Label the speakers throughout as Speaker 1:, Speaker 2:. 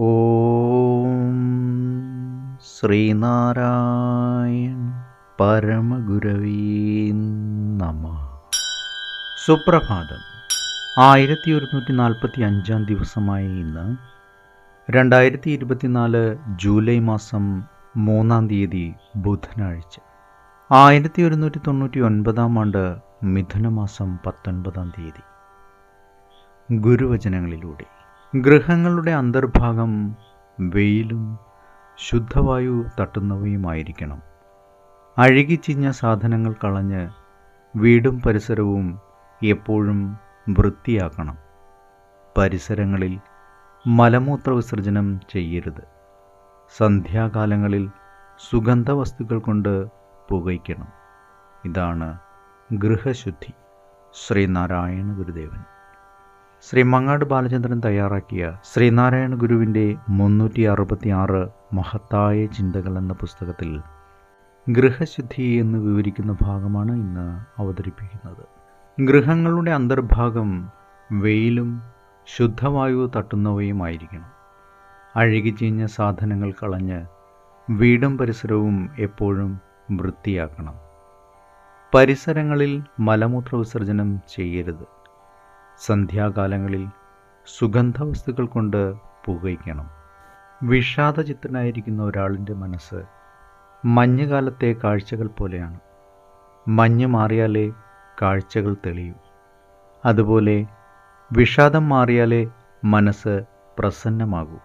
Speaker 1: ഓം ശ്രീനാരായൺ പരമഗുരവീ നമ. സുപ്രഭാതം. ആയിരത്തി ഒരുന്നൂറ്റി നാൽപ്പത്തി അഞ്ചാം ദിവസമായ ഇന്ന് രണ്ടായിരത്തി ഇരുപത്തിനാല് ജൂലൈ മാസം മൂന്നാം തീയതി ബുധനാഴ്ച. ആയിരത്തി ഒരുന്നൂറ്റി തൊണ്ണൂറ്റി ഒൻപതാം ആണ്ട് മിഥുനമാസം പത്തൊൻപതാം തീയതി. ഗുരുവചനങ്ങളിലൂടെ. ഗൃഹങ്ങളുടെ അന്തർഭാഗം വെയിലും ശുദ്ധവായു തട്ടുന്നവയുമായിരിക്കണം. അഴുകിച്ചിഞ്ഞ സാധനങ്ങൾ കളഞ്ഞ് വീടും പരിസരവും എപ്പോഴും വൃത്തിയാക്കണം. പരിസരങ്ങളിൽ മലമൂത്ര വിസർജനം ചെയ്യരുത്. സന്ധ്യാകാലങ്ങളിൽ സുഗന്ധവസ്തുക്കൾ കൊണ്ട് പുകയ്ക്കണം. ഇതാണ് ഗൃഹശുദ്ധി. ശ്രീനാരായണ ഗുരുദേവൻ. ശ്രീ മങ്ങാട് ബാലചന്ദ്രൻ തയ്യാറാക്കിയ ശ്രീനാരായണ ഗുരുവിന്റെ മുന്നൂറ്റി അറുപത്തി ആറ് മഹത്തായ ചിന്തകൾ എന്ന പുസ്തകത്തിൽ ഗൃഹശുദ്ധി എന്ന് വിവരിക്കുന്ന ഭാഗമാണ് ഇന്ന് അവതരിപ്പിക്കുന്നത്. ഗൃഹങ്ങളുടെ അന്തർഭാഗം വെയിലും ശുദ്ധവായു തട്ടുന്നവയുമായിരിക്കണം. അഴുകിച്ചീഞ്ഞ സാധനങ്ങൾ കളഞ്ഞ് വീടും പരിസരവും എപ്പോഴും വൃത്തിയാക്കണം. പരിസരങ്ങളിൽ മലമൂത്ര വിസർജനം ചെയ്യരുത്. സന്ധ്യാകാലങ്ങളിൽ സുഗന്ധവസ്തുക്കൾ കൊണ്ട് പുകയ്ക്കണം. വിഷാദചിത്തനായിരിക്കുന്ന ഒരാളിന്റെ മനസ്സ് മഞ്ഞുകാലത്തെ കാഴ്ചകൾ പോലെയാണ്. മഞ്ഞ് മാറിയാലേ കാഴ്ചകൾ തെളിയൂ. അതുപോലെ വിഷാദം മാറിയാലേ മനസ്സ് പ്രസന്നമാകൂ.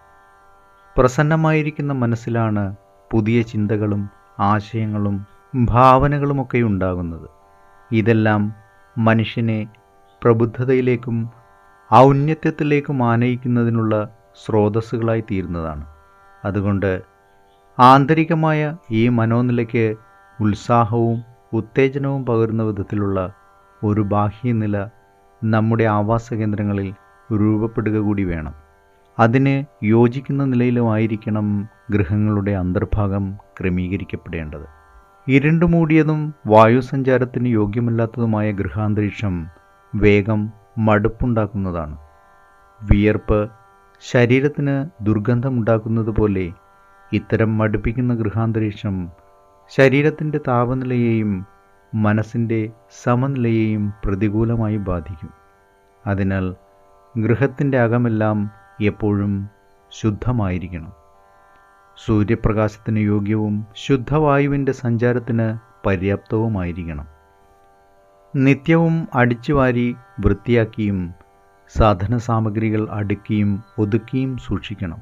Speaker 1: പ്രസന്നമായിരിക്കുന്ന മനസ്സിലാണ് പുതിയ ചിന്തകളും ആശയങ്ങളും ഭാവനകളുമൊക്കെ ഉണ്ടാകുന്നത്. ഇതെല്ലാം മനുഷ്യനെ പ്രബുദ്ധതയിലേക്കും ഔന്നത്യത്തിലേക്കും ആനയിക്കുന്നതിനുള്ള സ്രോതസ്സുകളായി തീരുന്നതാണ്. അതുകൊണ്ട് ആന്തരികമായ ഈ മനോനിലയ്ക്ക് ഉത്സാഹവും ഉത്തേജനവും പകരുന്ന വിധത്തിലുള്ള ഒരു ബാഹ്യനില നമ്മുടെ ആവാസ കേന്ദ്രങ്ങളിൽ രൂപപ്പെടുക കൂടി വേണം. അതിന് യോജിക്കുന്ന നിലയിലുമായിരിക്കണം ഗൃഹങ്ങളുടെ അന്തർഭാഗം ക്രമീകരിക്കപ്പെടേണ്ടത്. ഇരുണ്ടുമൂടിയതും വായുസഞ്ചാരത്തിന് യോഗ്യമല്ലാത്തതുമായ ഗൃഹാന്തരീക്ഷം വേഗം മടുപ്പുണ്ടാക്കുന്നതാണ്. വിയർപ്പ് ശരീരത്തിന് ദുർഗന്ധമുണ്ടാക്കുന്നത് പോലെ ഇത്തരം മടുപ്പിക്കുന്ന ഗൃഹാന്തരീക്ഷം ശരീരത്തിന്റെ താപനിലയെയും മനസ്സിന്റെ സമനിലയെയും പ്രതികൂലമായി ബാധിക്കും. അതിനാൽ ഗൃഹത്തിന്റെ അകമെല്ലാം എപ്പോഴും ശുദ്ധമായിരിക്കണം. സൂര്യപ്രകാശത്തിന് യോഗ്യവും ശുദ്ധവായുവിന്റെ സഞ്ചാരത്തിന് പര്യാപ്തവുമായിരിക്കണം. നിത്യവും അടിച്ചുവാരി വൃത്തിയാക്കിയും സാധന സാമഗ്രികൾ അടുക്കിയും ഒതുക്കിയും സൂക്ഷിക്കണം.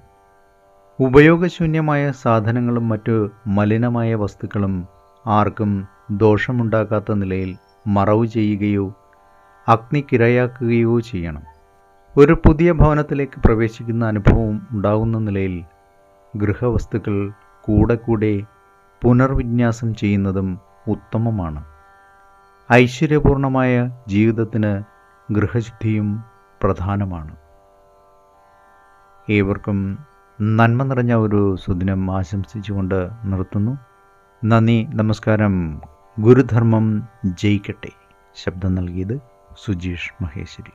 Speaker 1: ഉപയോഗശൂന്യമായ സാധനങ്ങളും മറ്റു മലിനമായ വസ്തുക്കളും ആർക്കും ദോഷമുണ്ടാക്കാത്ത നിലയിൽ മറവ് ചെയ്യുകയോ അഗ്നിക്കിരയാക്കുകയോ ചെയ്യണം. ഒരു പുതിയ ഭവനത്തിലേക്ക് പ്രവേശിക്കുന്ന അനുഭവം ഉണ്ടാകുന്ന നിലയിൽ ഗൃഹവസ്തുക്കൾ കൂടെ കൂടെ പുനർവിന്യാസം ചെയ്യുന്നതും ഉത്തമമാണ്. ഐശ്വര്യപൂർണമായ ജീവിതത്തിന് ഗൃഹശുദ്ധിയും പ്രധാനമാണ്. ഏവർക്കും നന്മ നിറഞ്ഞ ഒരു സുദിനം ആശംസിച്ചുകൊണ്ട് നിർത്തുന്നു. നന്ദി നമസ്കാരം. ഗുരുധർമ്മം ജയിക്കട്ടെ. ശബ്ദം നൽകിയത് സുജീഷ് മഹേശ്വരി.